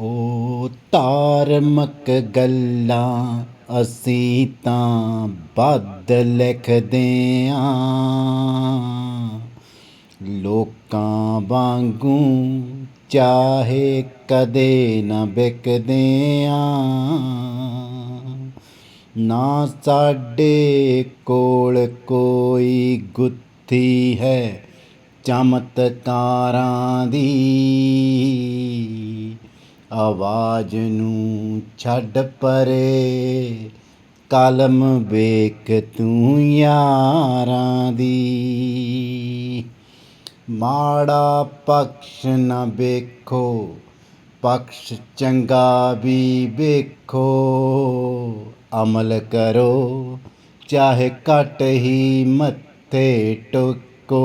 ਉਹ ਧਾਰਮਿਕ ਗੱਲਾਂ ਅਸੀਂ ਤਾਂ ਵੱਧ ਲਿਖਦੇ ਆਂ। ਲੋਕਾਂ ਵਾਂਗੂ ਚਾਹੇ ਕਦੇ ਨਾ ਵਿਕਦੇ ਆਂ। ਨਾ ਸਾਡੇ ਕੋਲ ਕੋਈ ਗੁੱਥੀ ਹੈ ਚਮਤਕਾਰਾਂ ਦੀ। ਆਵਾਜ਼ ਨੂੰ ਛੱਡ ਪਰੇ। ਕਲਮ ਵੇਖ ਤੂੰ ਯਾਰਾਂ ਦੀ। ਮਾੜਾ ਪਕਸ਼ ਨਾ ਵੇਖੋ, ਪਕਸ਼ ਚੰਗਾ ਵੀ ਵੇਖੋ। ਅਮਲ ਕਰੋ, ਚਾਹੇ ਘਟ ਹੀ ਮੱਥੇ ਟੁਕੋ।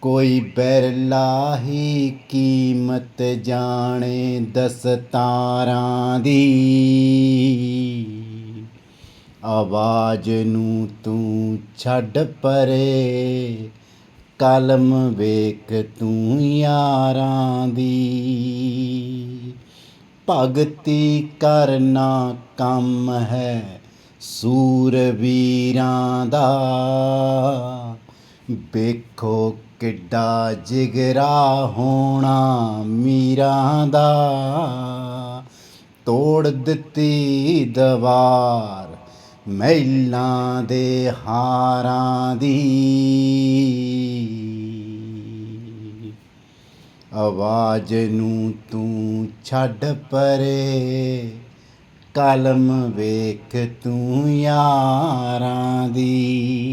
ਕੋਈ ਬਰਲਾਹੀ ਕੀਮਤ ਜਾਣੇ ਦਸਤਾਰਾਂ ਦੀ। ਆਵਾਜ਼ ਨੂੰ ਤੂੰ ਛੱਡ ਪਰੇ, ਕਲਮ ਵੇਖ ਤੂੰ ਯਾਰਾਂ ਦੀ। ਭਗਤੀ ਕਰਨਾ ਕੰਮ ਹੈ ਸੂਰਵੀਰਾਂ ਦਾ। ਵੇਖੋ ਕਿੱਡਾ ਜਿਗਰਾ ਹੋਣਾ ਮੀਰਾਂ ਦਾ। ਤੋੜ ਦਿੱਤੀ ਦਵਾਰ ਮਹਿਲਾਂ ਦੇ ਹਾਰਾਂ ਦੀ। ਆਵਾਜ਼ ਨੂੰ ਤੂੰ ਛੱਡ ਪਰੇ, ਕਲਮ ਵੇਖ ਤੂੰ ਯਾਰਾਂ ਦੀ।